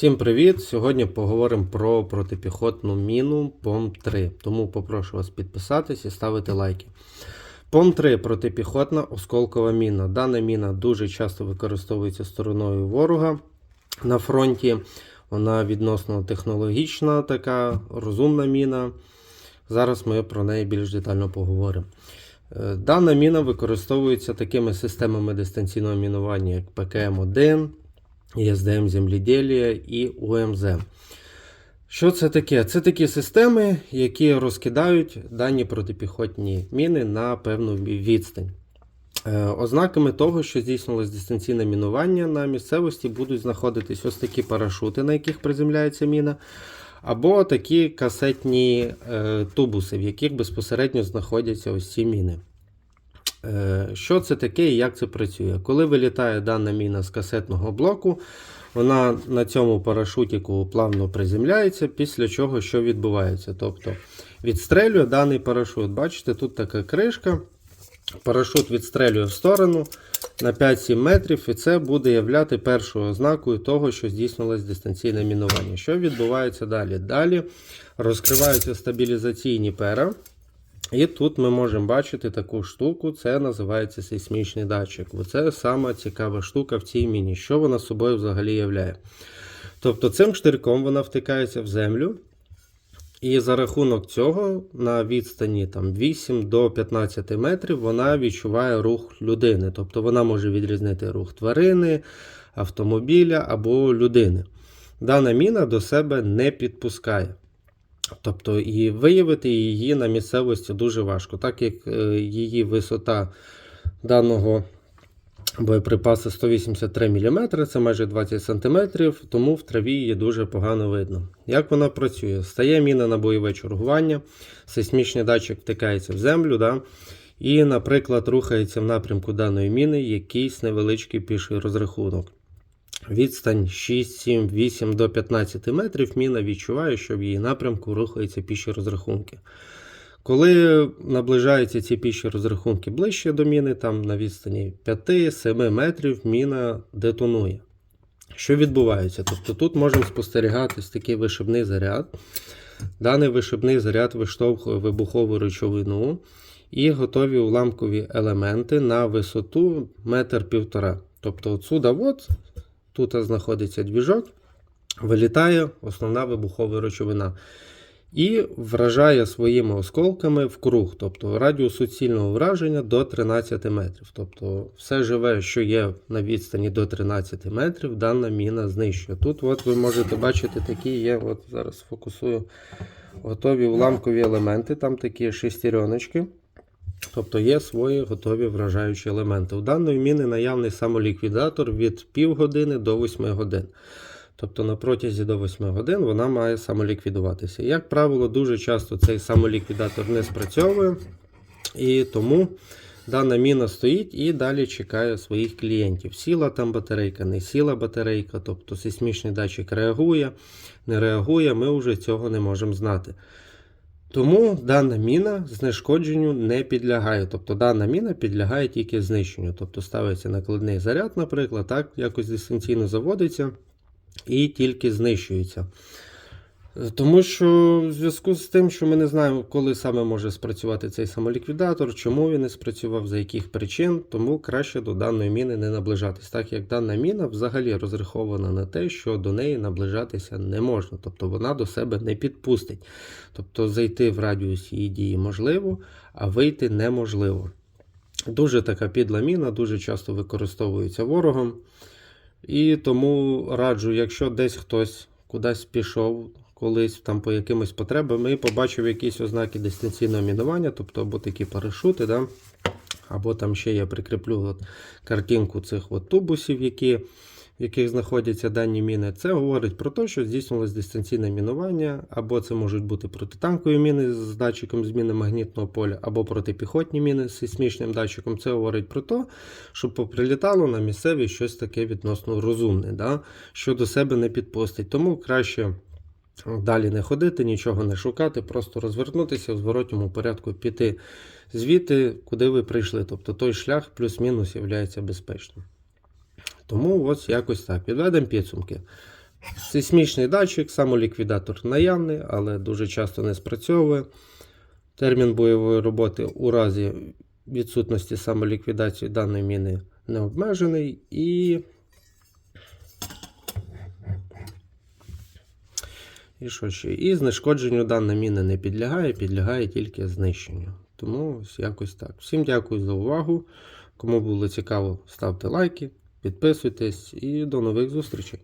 Всім привіт! Сьогодні поговоримо про протипіхотну міну ПОМ-3. Тому попрошу вас підписатись і ставити лайки. ПОМ-3 протипіхотна осколкова міна. Дана міна дуже часто використовується стороною ворога на фронті. Вона відносно технологічна, така розумна міна. Зараз ми про неї більш детально поговоримо. Е, Дана міна використовується такими системами дистанційного мінування, як ПКМ-1, ЄСДМ земліділля і УМЗ. Що це таке? Це такі системи, які розкидають дані протипіхотні міни на певну відстань. Е, Ознаками того, що здійснилось дистанційне мінування на місцевості, будуть знаходитись ось такі парашути, на яких приземляється міна, або такі касетні е, тубуси, в яких безпосередньо знаходяться ось ці міни. Е, Що це таке і як це працює? Коли вилітає дана міна з касетного блоку, вона на цьому парашутіку плавно приземляється, після чого що відбувається. Тобто відстрелює даний парашут. Бачите, тут така кришка. Парашут відстрелює в сторону на 5-7 метрів, і це буде являти першою ознакою того, що здійснилось дистанційне мінування. Що відбувається далі? Далі розкриваються стабілізаційні пера. І тут ми можемо бачити таку штуку, це називається сейсмічний датчик. Це сама цікава штука в цій міні. Що вона собою взагалі являє? Тобто цим штирком вона втикається в землю. І за рахунок цього на відстані там, 8 до 15 метрів вона відчуває рух людини. Тобто вона може відрізнити рух тварини, автомобіля або людини. Дана міна до себе не підпускає. Тобто і виявити її на місцевості дуже важко, так як е, її висота даного боєприпасу 183 мм, це майже 20 см, тому в траві її дуже погано видно. Як вона працює? Стає міна на бойове чергування, сейсмічний датчик втикається в землю. Да? І, наприклад, рухається в напрямку даної міни якийсь невеличкий піший розрахунок. Відстань 6, 7, 8 до 15 метрів міна відчуває, що в її напрямку рухаються піші розрахунки. Коли наближаються ці піші розрахунки ближче до міни, там на відстані 5-7 метрів міна детонує. Що відбувається? Тобто тут можемо спостерігати такий вишибний заряд. Даний вишибний заряд виштовхує вибухову речовину і готові уламкові елементи на висоту метр півтора. Тобто отсюда от Тут знаходиться двіжок, вилітає основна вибухова речовина. І вражає своїми осколками в круг, тобто радіус суцільного враження до 13 метрів. Тобто все живе, що є на відстані до 13 метрів, дана міна знищує. Тут от ви можете бачити, такі є, от зараз фокусую готові уламкові елементи, там такі шестереночки. Тобто є свої готові вражаючі елементи. У даної міни наявний самоліквідатор від півгодини до 8 годин. Тобто на протязі до 8 годин вона має самоліквідуватися. Як правило, дуже часто цей самоліквідатор не спрацьовує. І тому дана міна стоїть і далі чекає своїх клієнтів. Сіла там батарейка, не сіла батарейка, тобто сейсмічний датчик реагує, не реагує, ми вже цього не можемо знати. Тому дана міна знешкодженню не підлягає. Тобто дана міна підлягає тільки знищенню. Тобто ставиться накладний заряд, наприклад, так, якось дистанційно заводиться і тільки знищується. Тому що в зв'язку з тим, що ми не знаємо, коли саме може спрацювати цей самоліквідатор, чому він не спрацював, за яких причин, тому краще до даної міни не наближатись, так як дана міна взагалі розрахована на те, що до неї наближатися не можна, тобто вона до себе не підпустить. Тобто зайти в радіус її дії можливо, а вийти неможливо. Дуже така підла міна, дуже часто використовується ворогом. І тому раджу, якщо десь хтось кудись пішов, колись там по якимось потребам і побачив якісь ознаки дистанційного мінування, тобто або такі парашути, да? або там ще я прикріплю от картинку цих от тубусів, які, в яких знаходяться дані міни. Це говорить про те, що здійснилось дистанційне мінування, або це можуть бути протитанкові міни з датчиком зміни магнітного поля, або протипіхотні міни з сейсмічним датчиком. Це говорить про те, що поприлітало на місцеві щось таке відносно розумне, да? що до себе не підпустить. Тому краще. Далі не ходити, нічого не шукати, просто розвернутися в зворотньому порядку, піти звідти, куди ви прийшли. Тобто той шлях плюс-мінус є безпечним. Тому ось якось так. Підведемо підсумки. Сейсмічний датчик, самоліквідатор наявний, але дуже часто не спрацьовує. Термін бойової роботи у разі відсутності самоліквідації даної міни не обмежений. І І що ще? І знешкодженню дана міна не підлягає, підлягає тільки знищенню. Тому ось якось так. Всім дякую за увагу. Кому було цікаво, ставте лайки, підписуйтесь і до нових зустрічей.